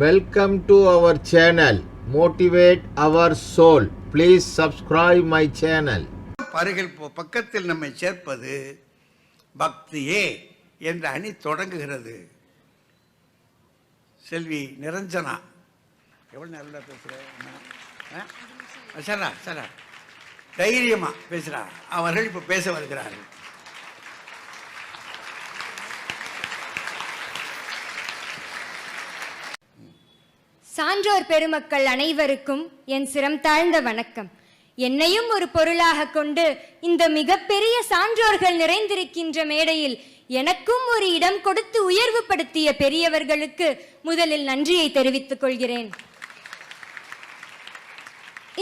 Welcome to our channel motivate our soul please subscribe my channel பருகில் பக்கத்தில் நம்மை சேர்ப்பது பக்தியே என்ற அணி தொடங்குகிறது. செல்வி நிரஞ்சனா. எவ்வளோ நல்லா பேசுகிறேன் சரா சரா தைரியமாக பேசுகிறா அவர்கள் இப்போ பேச வருகிறார்கள். சான்றோர் பெருமக்கள் அனைவருக்கும் என் சிரம் தாழ்ந்த வணக்கம். என்னையும் ஒரு பொருளாக கொண்டு இந்த மிகப்பெரிய சான்றோர்கள் நிறைந்திருக்கின்ற மேடையில் எனக்கும் ஒரு இடம் கொடுத்து உயர்வுபடுத்திய பெரியவர்களுக்கு முதலில் நன்றியை தெரிவித்துக் கொள்கிறேன்.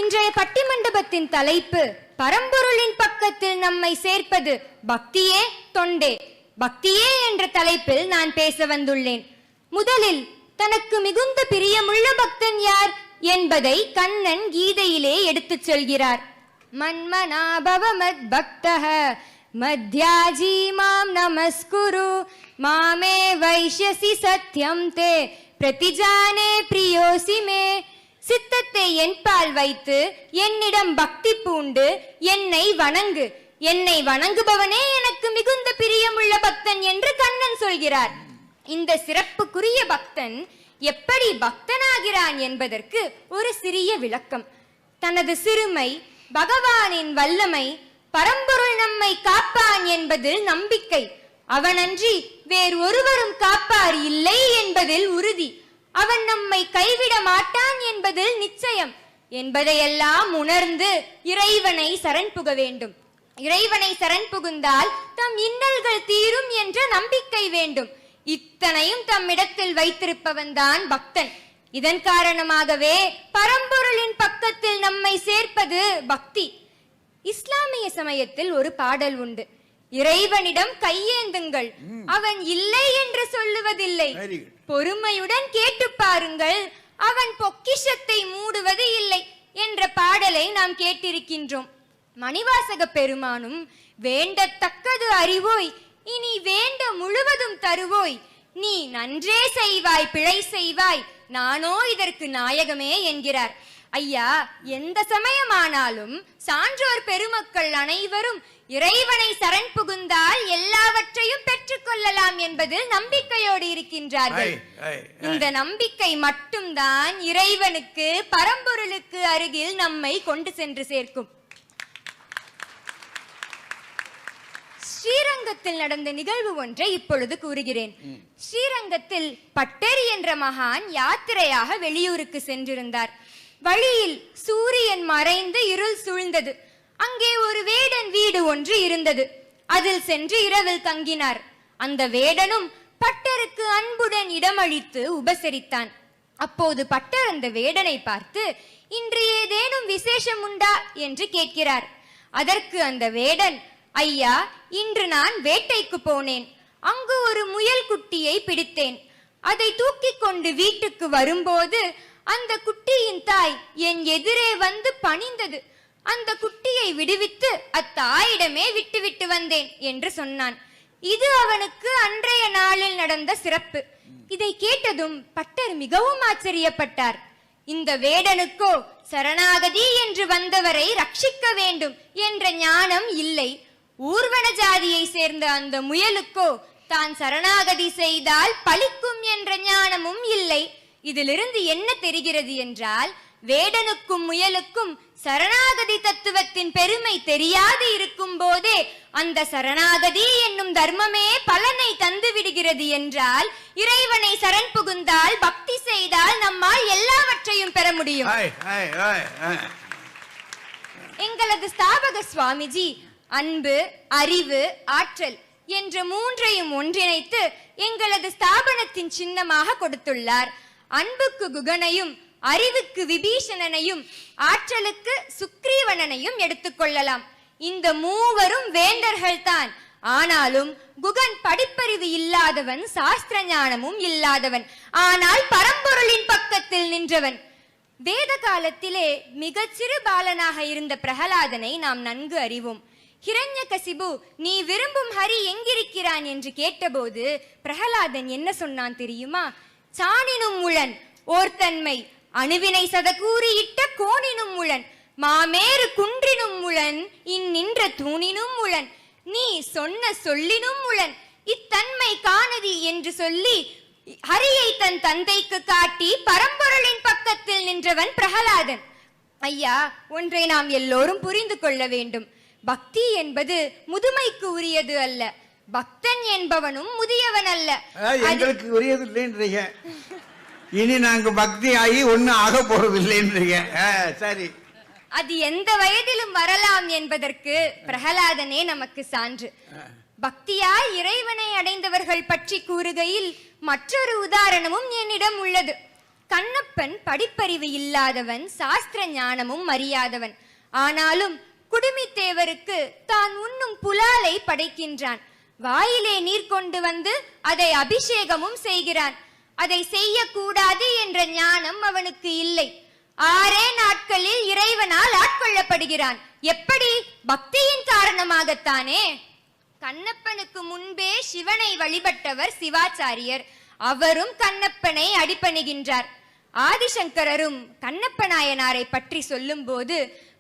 இன்றைய பட்டிமண்டபத்தின் தலைப்பு பரம்பொருளின் பக்கத்தில் நம்மை சேர்ப்பது பக்தியே தொண்டே. பக்தியே என்ற தலைப்பில் நான் பேச வந்துள்ளேன். முதலில் தனக்கு மிகுந்த பிரியமுள்ள பக்தன் யார் என்பதை கண்ணன் கீதையிலே எடுத்துச் செல்கிறார். மன்மனாபவ மத் மத்யாஜி மாம் நமஸ்குரு மாமே வைஷ்யசி சத்யம் தே பிரதிஜானே பிரியோசி மே. சித்தத்தை என்பால் வைத்து என்னிடம் பக்தி பூண்டு என்னை வணங்கு என்னை வணங்குபவனே எனக்கு மிகுந்த பிரியமுள்ள பக்தன் என்று கண்ணன் சொல்கிறார். இந்த சிறப்புக்குரிய பக்தன் எப்படி பக்தனாகிறான் என்பதற்கு ஒரு சிறிய விளக்கம். தனது சிறுமை பகவானின் வல்லமை பரம்பொருள் நம்மை காப்பான் என்பதில் நம்பிக்கை. அவனன்றி வேறு ஒருவரும் காப்பார் இல்லை என்பதில் உறுதி. அவன் நம்மை கைவிட மாட்டான் என்பதில் நிச்சயம். என்பதையெல்லாம் உணர்ந்து இறைவனை சரண் புக வேண்டும். இறைவனை சரண் புகுந்தால் தம் இன்னல்கள் தீரும் என்ற நம்பிக்கை வேண்டும். இத்தனையும் தம்மிடத்தில் வைத்திருப்பவன்தான் பக்தன். இதன் காரணமாகவே பரம்பொருளின் பக்கத்தில் நம்மை சேர்ப்பது பக்தி. இஸ்லாமிய சமயத்தில் ஒரு பாடல் உண்டு. இறைவனிடம் கையேந்துங்கள். அவன் இல்லை என்று சொல்லுவதில்லை. பொறுமையுடன் கேட்டு பாருங்கள். அவன் பொக்கிஷத்தை மூடுவது இல்லை என்ற பாடலை நாம் கேட்டிருக்கின்றோம். மணிவாசக பெருமானும் வேண்டத்தக்கது அறிவோய் இனி வேண்ட முழுவதும் தருவோய். நீ நன்றே செய்வாய் பிழை செய்வாய். நானோ இதற்கு நாயகமே என்கிறார். ஐயா எந்த சமயமானாலும் சான்றோர் பெருமக்கள் அனைவரும் இறைவனை சரண் புகுந்தால் எல்லாவற்றையும் பெற்றுக்கொள்ளலாம் என்பதில் நம்பிக்கையோடு இருக்கின்றார்கள். இந்த நம்பிக்கை மட்டும்தான் இறைவனுக்கு பரம்பொருளுக்கு அருகில் நம்மை கொண்டு சென்று சேர்க்கும். ஸ்ரீரங்கத்தில் நடந்த நிகழ்வு ஒன்றை இப்பொழுது கூறுகிறேன். ஸ்ரீரங்கத்தில் பட்டர் என்ற மகான் யாத்திரையாக வெளியூருக்கு சென்றிருந்தார். வழியில் சூரியன் மறைந்து இருள் சூழ்ந்தது. அங்கே ஒரு வேடன் வீடு ஒன்று இருந்தது. அதில் சென்று இரவில் தங்கினார். அந்த வேடனும் பட்டருக்கு அன்புடன் இடமளித்து உபசரித்தான். அப்போது பட்டர் அந்த வேடனை பார்த்து இன்று ஏதேனும் விசேஷம் உண்டா? என்று கேட்கிறார். அதற்கு அந்த வேடன் ஐயா இன்று நான் வேட்டைக்கு போனேன். அங்கு ஒரு முயல் குட்டியை பிடித்தேன். அதை தூக்கிக் கொண்டு வீட்டுக்கு வரும்போது அந்த குட்டியின் தாய் என் எதிரே வந்து பணிந்தது. அந்த குட்டியை விடுவித்து அத்தாயிடமே விட்டுவிட்டு வந்தேன் என்று சொன்னான். இது அவனுக்கு அன்றைய நாளில் நடந்த சிறப்பு. இதை கேட்டதும் பட்டர் மிகவும் ஆச்சரியப்பட்டார். இந்த வேடனுக்கோ சரணாகதி என்று வந்தவரை ரட்சிக்க வேண்டும் என்ற ஞானம் இல்லை. ஊர்வன ஜாதியை சேர்ந்த அந்த முயலுக்கோ தான் சரணாகதி செய்தால் பலிக்கும் என்ற ஞானமும் இல்லை இதிலிருந்து என்ன தெரிகிறது என்றால் வேடனுக்கும் முயலுக்கும் சரணாகதி தத்துவத்தின் பெருமை தெரியாது இருக்கும் போதே அந்த சரணாகதி என்னும் தர்மமே பலனை தந்து விடுகிறது என்றால் இறைவனை சரண் புகுந்தால் பக்தி செய்தால் நம்மால் எல்லாவற்றையும் பெற முடியும். எங்களது ஸ்தாபக சுவாமிஜி அன்பு அறிவு ஆற்றல் என்ற மூன்றையும் ஒன்றிணைத்து எங்களது ஸ்தாபனத்தின் சின்னமாக கொடுத்துள்ளார். அன்புக்கு குகனையும் அறிவுக்கு விபீஷணனையும் ஆற்றலுக்கு சுக்ரீவனனையும் எடுத்துக்கொள்ளலாம் இந்த மூவரும் வேண்டர்கள் தான் ஆனாலும் குகன் படிப்பறிவு இல்லாதவன் சாஸ்திர ஞானமும் இல்லாதவன் ஆனால் பரம்பொருளின் பக்கத்தில் நின்றவன். வேத காலத்திலே மிகச்சிறு பாலனாக இருந்த பிரகலாதனை நாம் நன்கு அறிவோம். ஹிரண்யகசிபு நீ விரும்பும் ஹரி எங்கிருக்கிறான்? என்று கேட்டபோது பிரகலாதன் என்ன சொன்னான் தெரியுமா? சாணினும் முழன் ஓர்தன்மை அணுவினை சதகூறியிட்ட கோணினும் முழன் மாமேறு குன்றினும் முழன் இந்நின்ற தூணினும் முழன் நீ சொன்ன சொல்லினும் முழன் இத்தன்மை காணதி என்று சொல்லி ஹரியை தன் தந்தைக்கு காட்டி பரம்பொருளின் பக்கத்தில் நின்றவன் பிரகலாதன். ஐயா ஒன்றை நாம் எல்லோரும் புரிந்து கொள்ள வேண்டும். பக்தி என்பது முதுமைக்கு உரியது அல்ல. பக்தன் என்பவனும் முதியவன் அல்ல. எங்களுக்கு உரியது இல்லைன்றீங்க. இனி நாங்க பக்தி ஆகி ஒன்றும் ஆக போறது இல்லைன்றீங்க. சரி. அது எந்த வயதிலும் வரலாம் என்பதற்கு பிரகலாதனே நமக்கு சான்று. பக்தியால் இறைவனை அடைந்தவர்கள் பற்றி கூறுகையில் மற்றொரு உதாரணமும் என்னிடம் உள்ளது. கண்ணப்பன் படிப்பறிவு இல்லாதவன் சாஸ்திர ஞானமும் அறியாதவன். ஆனாலும் குடுமித்தேவருக்கு தான் உண்ணும் புலாலை படைக்கின்றான். வாயிலே நீர் கொண்டு வந்து அதை அபிஷேகமும் செய்கிறான். அதை செய்யக்கூடாது என்ற ஞானம் அவனுக்கு இல்லை. ஆறே நாட்களில் இறைவனால் ஆட்கொள்ளப்படுகிறான். எப்படி? பக்தியின் காரணமாகத்தானே? கண்ணப்பனுக்கு முன்பே சிவனை வழிபட்டவர் சிவாச்சாரியர். அவரும் கண்ணப்பனை அடிப்பணிகின்றார் ஆதிசங்கரரும் கண்ணப்ப நாயனாரை பற்றி சொல்லும்போது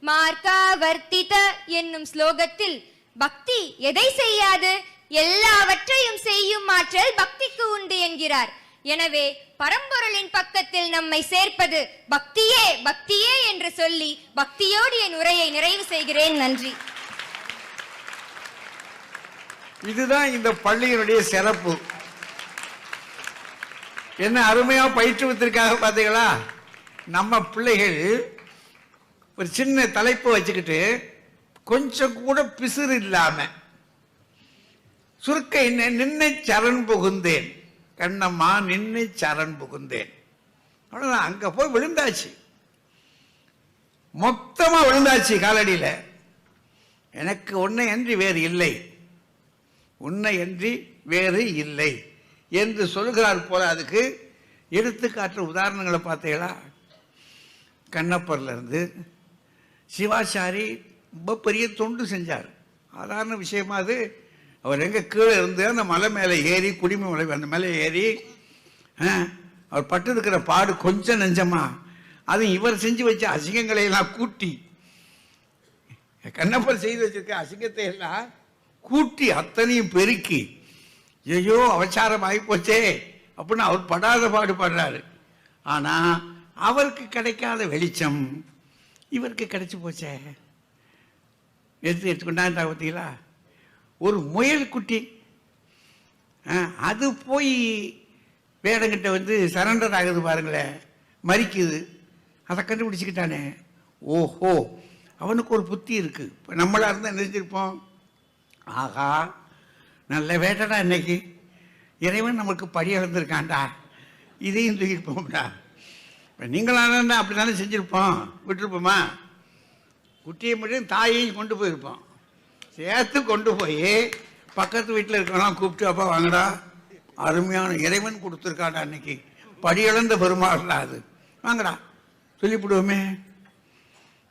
மார்க்காவர்த்தித என்னும் ஸ்லோகத்தில் பக்தி எதை செய்யாது? எல்லாவற்றையும் செய்யும் ஆற்றல் பக்திக்கு உண்டு என்கிறார். எனவே பரம்பொருளின் பக்கத்தில் நம்மை சேர்ப்பது பக்தியே பக்தியே என்று சொல்லி பக்தியோடு என் உரையை நிறைவு செய்கிறேன். நன்றி. இதுதான் இந்த பள்ளியினுடைய சிறப்பு. என்ன அருமையா பயிற்றுவதற்காக பார்த்தீங்களா நம்ம பிள்ளைகள் ஒரு சின்ன தலைப்பு வச்சுக்கிட்டு கொஞ்சம் கூட பிசுறு இல்லாம சுருக்க என்ன? நின்னை சரண் புகுந்தேன். கண்ணம்மா நின்னை சரண் புகுந்தேன். அவ்வளவுதான். அங்கே போய் விழுந்தாச்சு. மொத்தமாக விழுந்தாச்சு காலடியில். எனக்கு உன்னை அன்றி வேறு இல்லை. உன்னை அன்றி வேறு இல்லை என்று சொல்கிறார் போல அதுக்கு எடுத்துக்காட்டு உதாரணங்களை பார்த்தீங்களா? கண்ணப்பர்லேருந்து சிவாச்சாரி ரொம்ப பெரிய தொண்டு செஞ்சார். சாதாரண விஷயமா அது. அவர் எங்கே கீழே இருந்து அந்த மலை மேலே ஏறி குடிமை மலை அந்த மேலே ஏறி ஆ, அவர் பட்டிருக்கிற பாடு கொஞ்சம் நெஞ்சமா அது இவர் செஞ்சு வச்ச அசிங்கங்களை எல்லாம் கூட்டி கண்ணப்பர் செய்து வச்சிருக்க அசிங்கத்தை எல்லாம் கூட்டி அத்தனையும் பெருக்கி ஐயோ அவசாரம் ஆகிப்போச்சே அப்படின்னு அவர் படாத பாடு பாடுறாரு. ஆனால் அவருக்கு கிடைக்காத வெளிச்சம் இவருக்கு கிடச்சி போச்சே. எடுத்து எடுத்துக்கொண்டாண்டா பார்த்தீங்களா? ஒரு முயல் குட்டி. ஆ, அது போய் வேடங்கிட்ட வந்து சரண்டர் ஆகுது பாருங்களேன். மறிக்குது. அதை கண்டுபிடிச்சிக்கிட்டானே. ஓஹோ அவனுக்கு ஒரு புத்தி இருக்குது இப்போ நம்மளாக இருந்தால் நினைச்சிருப்போம் ஆகா நல்ல வேட்டடா இன்னைக்கு. இறைவன் நமக்கு படி இழந்திருக்கான்டா இதையும் தூக்கிட்டு போம்டா இப்போ நீங்களான அப்படி தானே செஞ்சுருப்போம். விட்டுருப்போமா? குட்டியை மட்டும் தாயையும் கொண்டு போயிருப்போம். சேர்த்து கொண்டு போய் பக்கத்து வீட்டில் இருக்கலாம் கூப்பிட்டு அப்பா வாங்கடா. அருமையான இறைவன் கொடுத்துருக்காடா அன்னைக்கு. படியிழந்த பெருமாள்லாம் அது. வாங்கடா சொல்லிவிடுவோமே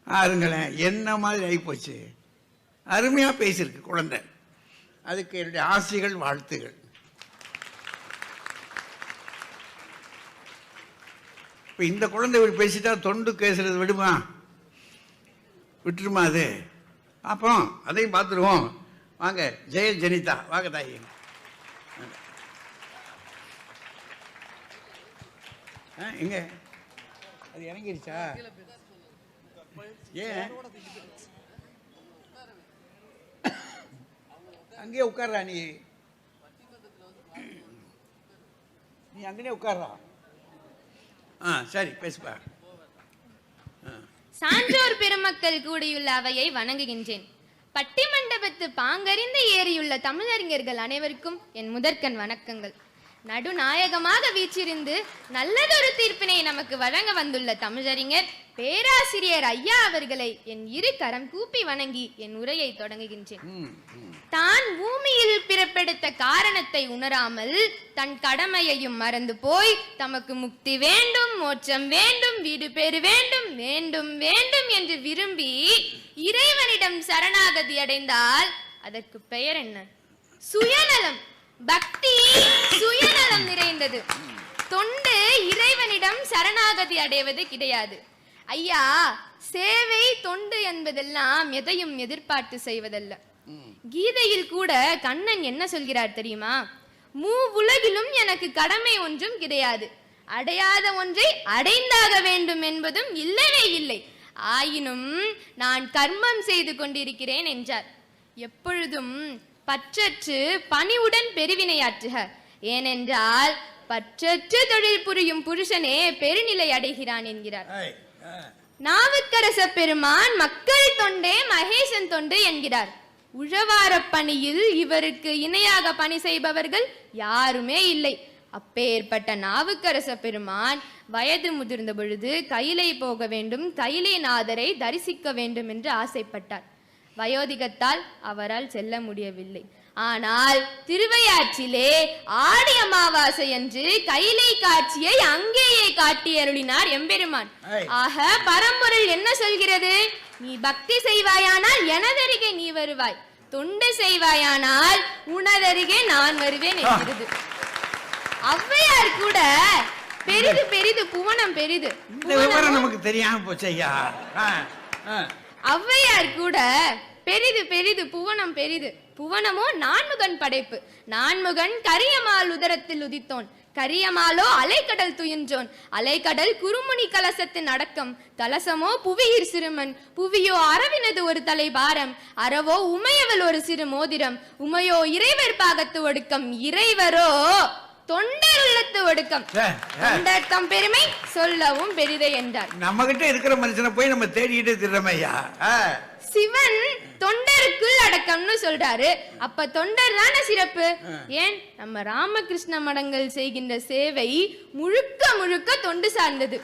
ஆருங்களேன் என்ன மாதிரி ஆகிப்போச்சு அருமையாக பேசியிருக்கு குழந்தை. அதுக்கு என்னுடைய ஆசைகள் வாழ்த்துகள். இப்போ இந்த குழந்தை இப்படி பேசிட்டா தொண்டு பேசுறது விடுமா? விட்டுருமா அது? அப்புறம் அதையும் பார்த்துருவோம். வாங்க ஜெய ஜெனிதா. வாங்க தாயி. ஆ, எங்க? அது இறங்கிருச்சா? ஏன்? அங்கேயே உட்கார்றா நீ. நீ அங்கேயே உட்கார்றா? ஆ சரி பேசுப்பா. சான்றோர் பெருமக்கள் கூடியுள்ள அவையை வணங்குகின்றேன். பட்டி மண்டபத்து பாங்கறிந்து ஏறியுள்ள தமிழறிஞர்கள் அனைவருக்கும் என் முதற்கண் வணக்கங்கள். நடுநாயகமாக வீற்றிருந்து நல்லதொரு தீர்ப்பினை நமக்கு வழங்க வந்துள்ள தமிழறிஞர் பேராசிரியர் ஐயா அவர்களை என் இரு கரம் கூப்பி வணங்கி என் உரையை தொடங்குகின்றேன். தான் பூமியில் பிறப்பெடுத்த காரணத்தை உணராமல் தன் கடமையையும் மறந்து போய் தமக்கு முக்தி வேண்டும் மோட்சம் வேண்டும் வீடு பேறு வேண்டும் வேண்டும் வேண்டும் என்று விரும்பி இறைவனிடம் சரணாகதி அடைந்தால் அதற்கு பெயர் என்ன? சுயநலம். பக்தி சுயநலம் நிறைந்தது. தொண்டு இறைவனிடம் சரணாகதி அடைவது கிடையாது. ஐயா சேவை தொண்டு என்பதெல்லாம் எதையும் எதிர்பார்த்து செய்வதல்ல. கீதையில் கூட கண்ணன் என்ன சொல்கிறார் தெரியுமா? மூ உலகிலும் எனக்கு கடமை ஒன்றும் கிடையாது. அடையாத ஒன்றை அடைந்தாக வேண்டும் என்பதும் இல்லவே இல்லை. ஆயினும் நான் கர்மம் செய்து கொண்டிருக்கிறேன் என்றார். எப்பொழுதும் பற்றற்று பணிவுடன் பெருவினையாற்றுக. ஏனென்றால் பற்றற்று தொழில் புரியும் புருஷனே பெருநிலை அடைகிறான் என்கிறார். நாவுக்கரச பெருமான் மக்கள் தொண்டே மகேசன் தொண்டு என்கிறார். உழவார பணியில் இவருக்கு இணையாக பணி செய்பவர்கள் யாருமே இல்லை. அப்பேற்பட்ட நாவுக்கரச பெருமான் வயது முதிர்ந்த பொழுது கைலை போக வேண்டும் கைலை நாதரை தரிசிக்க வேண்டும் என்று ஆசைப்பட்டார். வயோதிகத்தால் அவரால் செல்ல முடியவில்லை. ஆனால் திருவையாற்றிலே ஆடி அமாவாசை அன்று கைலை காட்சியை அங்கேயே காட்டி அருளினார் எம்பெருமான். ஆக பரம்பொருள் என்ன சொல்கிறது? நீ பக்தி செய்வாயானால் எனதருகே நீ வருவாய். தொண்டு செய்வாயானால் உனதருகே நான் வருவேன் என்கிறது. ஔவையார் கூட பெரிது பெரிது புவனம் பெரிது. நமக்கு தெரியாம போச்சு ஐயா. ஆ, ஆ. ஔவையார் கூட பெரிது பெரிது புவனம் பெரிது. புவனமோ நான்முகன் படைப்பு. நான்முகன் கரியமால் உதரத்தில் உதித்தோன். கரியமாலோ அலைக்கடல் துயின்றோன். அலைக்கடல் குறுமுனி கலசத்தின் அடக்கம். கலசமோ புவியிர் சிறுமன். புவியோ அரவினது ஒரு தலை பாரம் அறவோ உமையவள் ஒரு சிறு மோதிரம். உமையோ இறைவர் பாகத்து ஒடுக்கம். இறைவரோ தொண்டர் உள்ளத்து ஒடுக்கம். தொண்டர் தம் பெருமை சொல்லவும் பெரிதே என்றார். நம்ம கிட்ட இருக்கிற மனுஷனை போய் நம்ம ஐயா. ஆ. சிவன் தொண்டருக்குள் அடக்கம்னு சொல்றாரு. அப்ப தொண்டர் தானே சிறப்பு? ஏன்? நம்ம ராமகிருஷ்ண மடங்கள் செய்கின்ற சேவை முழுக்க முழுக்க தொண்டு சார்ந்தது.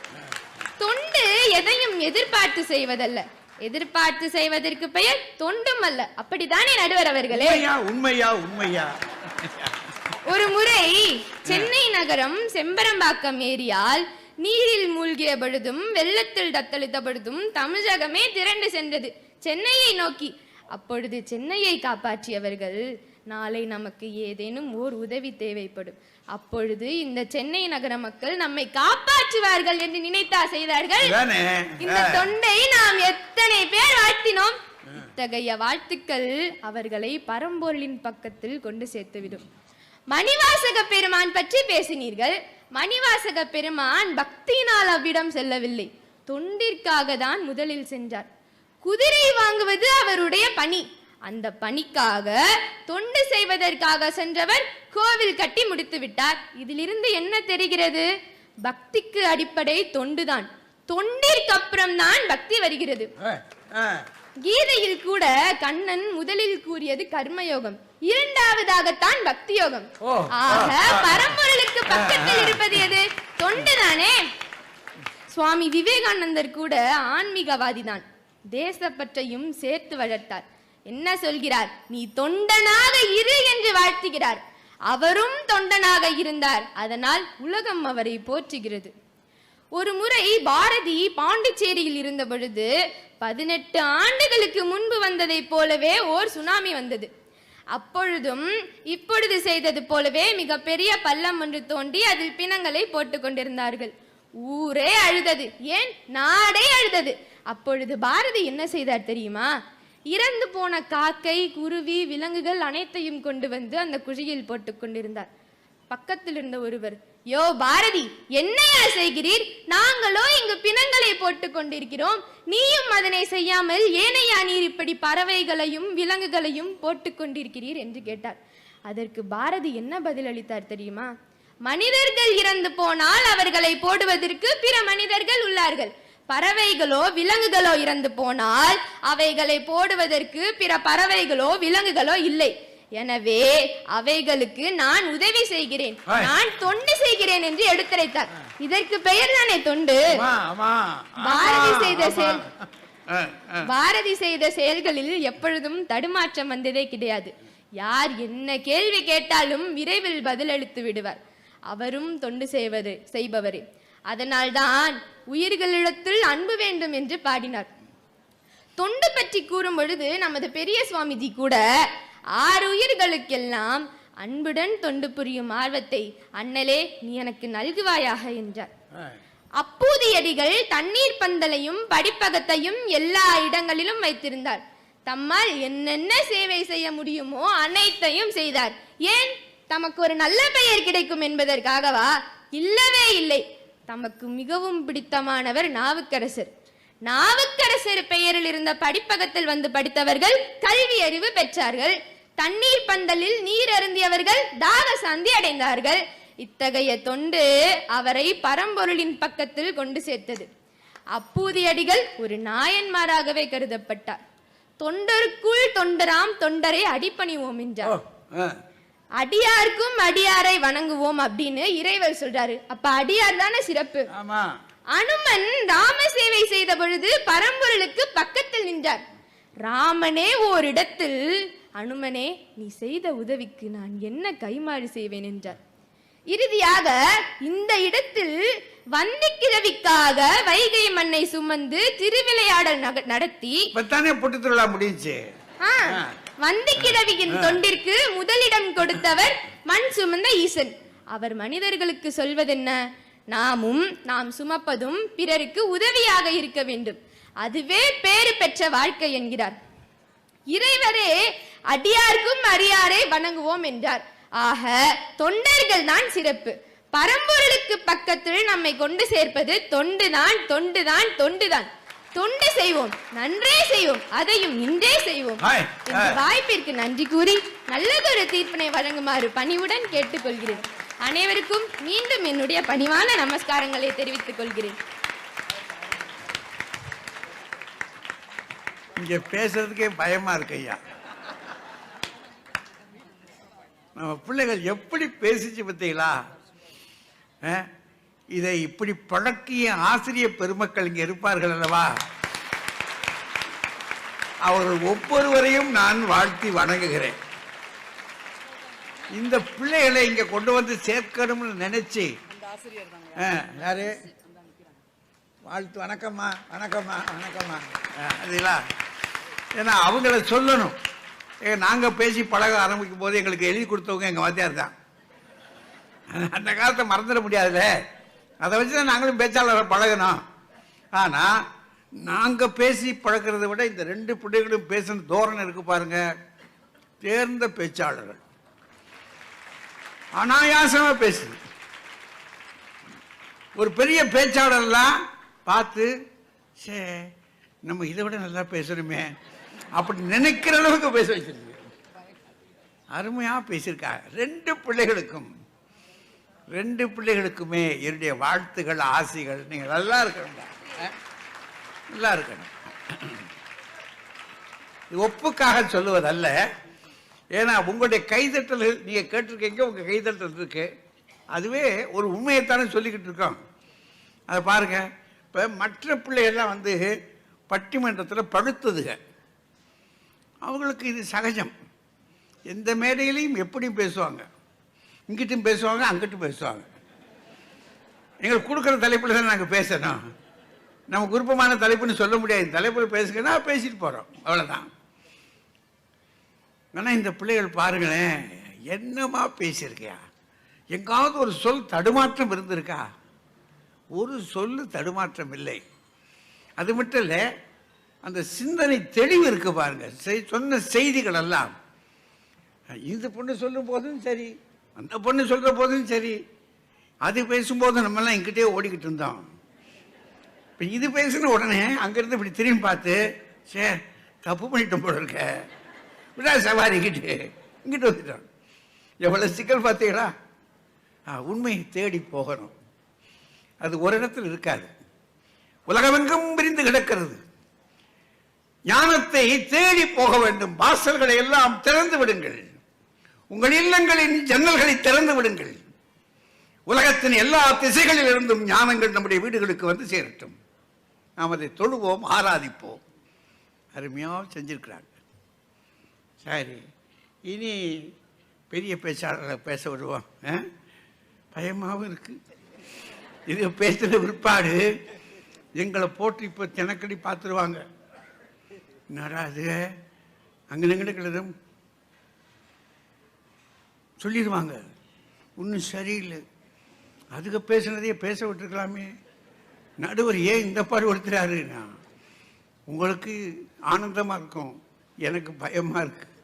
தொண்டு எதையும் எதிர்பார்த்து செய்வதல்ல. எதிர்பார்த்து செய்வதற்கு பெயர் தொண்டும் அல்ல. அப்படித்தானே நடுவர் அவர்களே? உண்மையா உண்மையா உண்மையா? ஒரு முறை சென்னை நகரம் செம்பரம்பாக்கம் ஏரியால் நீரில் மூழ்கிய பொழுதும் வெள்ளத்தில் தத்தளித்த பொழுதும் தமிழகமே திரண்டு சென்றது. சென்னையை நோக்கி. அப்பொழுது சென்னையை காப்பாற்றியவர்கள் நாளை நமக்கு ஏதேனும் ஓர் உதவி தேவைப்படும். அப்பொழுது இந்த சென்னை நகர மக்கள் நம்மை காப்பாற்றுவார்கள் என்று நினைத்தா செய்தார்கள். இந்த தொண்டை நாம் எத்தனை பேர் வாழ்த்தினோம்? இத்தகைய வாழ்த்துக்கள் அவர்களை பரம்பொருளின் பக்கத்தில் கொண்டு சேர்த்துவிடும். மணிவாசக பெருமான் பற்றி பேசினீர்கள். மணிவாசக பெருமான் பக்தியினால் அவ்விடம் செல்லவில்லை. தொண்டிற்காக தான் முதலில் சென்றார். குதிரை வாங்குவது அவருடைய பணி. அந்த பணிக்காக தொண்டு செய்வதற்காக சென்றவர் கோவில் கட்டி முடித்து விட்டார். இதிலிருந்து என்ன தெரிகிறது? பக்திக்கு அடிப்படை தொண்டுதான். தொண்டிற்கு அப்புறம் தான் பக்தி வருகிறது. கீதையில் கூட கண்ணன் முதலில் கூறியது கர்மயோகம். இரண்டாவதாகத்தான் பக்தி யோகம் ஆக. பரம்பொருளுக்கு பக்கத்தில் இருப்பது எது? தொண்டுதானே? சுவாமி விவேகானந்தர் கூட ஆன்மீகவாதி தான் தேசப்பற்றையும் சேர்த்து வளர்த்தார். என்ன சொல்கிறார்? நீ தொண்டனாக இரு என்று வாழ்த்துகிறார். அவரும் தொண்டனாக இருந்தார். அதனால் உலகம் அவரை போற்றுகிறது. ஒரு முறை பாரதி பாண்டிச்சேரியில் இருந்த பொழுது பதினெட்டு ஆண்டுகளுக்கு முன்பு வந்ததைப் போலவே ஓர் சுனாமி வந்தது. அப்பொழுதும் இப்பொழுது செய்தது போலவே மிகப்பெரிய பள்ளம் ஒன்று தோண்டி அதில் பிணங்களை போட்டு கொண்டிருந்தார்கள். ஊரே அழுதது. ஏன்? நாடே அழுதது. அப்பொழுது பாரதி என்ன செய்தார் தெரியுமா? இறந்து போன காக்கை குருவி விலங்குகள் அனைத்தையும் கொண்டு வந்து அந்த குழியில் போட்டு கொண்டிருந்தார். பக்கத்தில் இருந்த ஒருவர் யோ பாரதி என்னையா செய்கிறீர்? நாங்களோ இங்கு பிணங்களை போட்டுக் கொண்டிருக்கிறோம். நீயும் அதனை செய்யாமல் ஏனையா நீர் இப்படி பறவைகளையும் விலங்குகளையும் போட்டுக் கொண்டிருக்கிறீர்? என்று கேட்டார். அதற்கு பாரதி என்ன பதில் அளித்தார் தெரியுமா? மனிதர்கள் இறந்து போனால் அவர்களை போடுவதற்கு பிற மனிதர்கள் உள்ளார்கள். பறவைகளோ விலங்குகளோ இறந்து போனால் அவைகளை போடுவதற்கு பிற பறவைகளோ விலங்குகளோ இல்லை. எனவே அவைகளுக்கு நான் உதவி செய்கிறேன். நான் தொண்டு செய்கிறேன் என்று எடுத்துரைத்தார். இதற்கு பெயர் தானே தொண்டு பாரதி செய்த. செயல். பாரதி செய்த செயல்களில் எப்பொழுதும் தடுமாற்றம் வந்ததே கிடையாது. யார் என்ன கேள்வி கேட்டாலும் விரைவில் பதிலளித்து விடுவார். அவரும் தொண்டு செய்வது செய்பவரே. அதனால்தான் உயிர்களிடத்தில் அன்பு வேண்டும் என்று பாடினார். தொண்டு பற்றி கூறும் பொழுது நமது பெரிய சுவாமிஜி கூட ஆறு உயிர்களுக்கெல்லாம் அன்புடன் தொண்டு புரியும் ஆர்வத்தை அண்ணலே நீ எனக்கு நல்குவாயாக என்றார். அப்பூதியடிகள் தண்ணீர் பந்தலையும் படிப்பகத்தையும் எல்லா இடங்களிலும் வைத்திருந்தார். தம்மால் என்னென்ன சேவை செய்ய முடியுமோ அனைத்தையும் செய்தார். ஏன்? தமக்கு ஒரு நல்ல பெயர் கிடைக்கும் என்பதற்காகவா? இல்லவே இல்லை. தமக்கு மிகவும் பிடித்தமானவர் நாவுக்கரசர். நாவுக்கரசர் பெயரில் இருந்த படிப்பகத்தில் வந்து படித்தவர்கள் கல்வி அறிவு பெற்றார்கள். தண்ணீர் பந்தலில் நீர் அருந்தியவர்கள் தாக சாந்தி அடைந்தார்கள். இத்தகைய தொண்டு அவரை பரம்பொருளின் பக்கத்தில் கொண்டு சேர்த்தது. அப்பூதியடிகள் ஒரு நாயன்மாராகவே கருதப்பட்டார். தொண்டருக்குள் தொண்டராம் தொண்டரை அடிபணிவோம் என்றார். அடியார்க்கும் அடியாரை வணங்குவோம் அப்படின்னு இறைவர் சொல்றாரு. அப்ப அடியார் தானே சிறப்பு. ஆமா. அனுமன் ராம சேவை செய்த பொழுது பரம்பொருளுக்கு பக்கத்தில் நின்றார். ராமனே ஓரிடத்தில் அனுமனே நீ செய்த உதவிக்கு நான் என்ன கைமாறு செய்வேன்? என்றார். இறுதியாக இந்த இடத்தில் வந்திக்கிழவிக்காக வைகை மண்ணை சுமந்து திருவிளையாடல் நடத்தி இப்பத்தானே புட்டு திருவிழா முடிஞ்சுச்சு. ஆ, வந்திக்கிழவியின் தொண்டிற்கு முதலிடம் கொடுத்தவர் மண் சுமந்த ஈசன். அவர் மனிதர்களுக்கு சொல்வதென்ன? நாமும் நாம் சுமப்பதும் பிறருக்கு உதவியாக இருக்க வேண்டும். அதுவே பேறு பெற்ற வாழ்க்கை என்கிறார். இறைவரே அடியார்க்கும் அடியாரை வணங்குவோம் என்றார். ஆக தொண்டர்கள் தான் சிறப்பு. பரம்பொருளுக்கு பக்கத்தில் நம்மை கொண்டு சேர்ப்பது தொண்டுதான் தொண்டுதான் தொண்டுதான் தொண்டு செய்வோம் நன்றே செய்வோம் அதையும் இன்றே செய்வோம். இந்த. வாய்ப்பிற்கு நன்றி கூறி நல்லதொரு தீர்ப்பினை வழங்குமாறு பணிவுடன் கேட்டுக்கொள்கிறேன். அனைவருக்கும் மீண்டும் என்னுடைய பணிவான நமஸ்காரங்களை தெரிவித்துக் கொள்கிறேன். இங்க பேசுறதுக்கே பயமா இருக்கு ஐயா. நம்ம பிள்ளைகள் எப்படி பேசிச்சு பார்த்தீங்களா? இதை இப்படி பழக்கிய ஆசிரிய பெருமக்கள் இங்க இருப்பார்கள் அல்லவா? அவர்கள் ஒவ்வொருவரையும் நான் வாழ்த்தி வணங்குகிறேன். இந்த பிள்ளைகளை இங்க கொண்டு வந்து சேர்க்கணும்னு நினைச்சு. யாரு? வாழ்த்து வணக்கம்மா வணக்கம்மா வணக்கம்மா. அதுங்களா? ஏன்னா அவங்கள சொல்லணும். நாங்கள் பேசி பழக ஆரம்பிக்கும் போது எங்களுக்கு எழுதி கொடுத்தவங்க எங்கள் வாத்தியார் தான். அந்த காலத்தை மறந்துட முடியாதுல்ல. அதை வச்சு தான் நாங்களும் பேச்சாளர் பழகணும். ஆனால் நாங்கள் பேசி பழக்கிறத விட இந்த ரெண்டு பிள்ளைகளும் பேசுன தோரணை இருக்கு பாருங்க. தேர்ந்த பேச்சாளர்கள். அனாயாசமாக பேசுது. ஒரு பெரிய பேச்சாளர்லாம் பார்த்து சே நம்ம இதை விட நல்லா பேசணுமே அப்படி நினைக்கிற அளவுக்கு பேச வச்சிருக்கு அருமையாக பேசியிருக்காங்க. ரெண்டு பிள்ளைகளுக்கும் ரெண்டு பிள்ளைகளுக்குமே என்னுடைய வாழ்த்துகள் ஆசைகள். நீங்கள் நல்லா இருக்கணும் நல்லா இருக்கணும். இது ஒப்புக்காக சொல்லுவதல்ல. ஏன்னா உங்களுடைய கைதட்டல்கள் நீங்கள் கேட்டிருக்கீங்க உங்கள் கைதட்டல் இருக்கு. அதுவே ஒரு உண்மையைத்தானே சொல்லிக்கிட்டு இருக்கோம். அதை பாருங்க. இப்போ மற்ற பிள்ளைகள்லாம் வந்து பட்டிமன்றத்தில் படுத்ததுங்க. அவங்களுக்கு இது சகஜம். எந்த மேடையிலையும் எப்படியும் பேசுவாங்க. இங்கிட்டும் பேசுவாங்க அங்கிட்டும் பேசுவாங்க. எங்களுக்கு கொடுக்குற தலைப்பில் தான் நாங்கள் பேசணும். நம்ம விருப்பமான தலைப்புன்னு சொல்ல முடியாது. தலைப்பில் பேசுங்கன்னா பேசிட்டு போகிறோம் அவ்வளோதான் ஆனால் இந்த பிள்ளைகள் பாருங்களேன் என்னமா பேசியிருக்கியா? எங்காவது ஒரு சொல் தடுமாற்றம் இருந்திருக்கா? ஒரு சொல்லு தடுமாற்றம் இல்லை. அது மட்டும் இல்லை அந்த சிந்தனை தெளிவு இருக்கு பாருங்க. சொன்ன செய்திகள் எல்லாம். இந்த பொண்ணு சொல்லும் போதும் சரி அந்த பொண்ணு சொல்கிற போதும் சரி. அது பேசும்போது நம்மெல்லாம் எங்கிட்டே ஓடிக்கிட்டு இருந்தோம். இப்போ இது பேசின உடனே அங்கேருந்து இப்படி திரும்பி பார்த்து சே தப்பு பண்ணிட்டோம் போல இருக்க. விடா சவாரிக்கிட்டு இங்கிட்டு வந்துட்டான். எவ்வளோ சிக்கல் பார்த்தீங்களா? ஆ, உண்மையை தேடி போகணும். அது ஒரு இடத்தில் இருக்காது. உலகமெங்கும் விரிந்து கிடக்கிறது. ஞானத்தை தேடி போக வேண்டும். வாசல்களை எல்லாம் திறந்து விடுங்கள். உங்கள் இல்லங்களின் ஜன்னல்களை திறந்து விடுங்கள். உலகத்தின் எல்லா திசைகளில் இருந்தும் ஞானங்கள் நம்முடைய வீடுகளுக்கு வந்து சேரட்டும். நாம் அதை தொழுவோம் ஆராதிப்போம். அருமையாக செஞ்சிருக்கிறாங்க. சரி இனி பெரிய பேச்சாளர்களை பேச விடுவோம். ஆ? பயமாகவும் இருக்குது இது பேசுகிற பிற்பாடு எங்களை போட்டு இப்போ தினக்கடி பார்த்துருவாங்க என்னடா அது அங்கே கிடதும் சொல்லிடுவாங்க ஒன்றும் சரியில்லை. அதுக்கு பேசுனதையே பேச விட்டுருக்கலாமே. நடுவர் ஏன் இந்த பாடு பாடுபடுத்துறாருன்னா உங்களுக்கு ஆனந்தமாக இருக்கும். எனக்கு பயமாக இருக்குது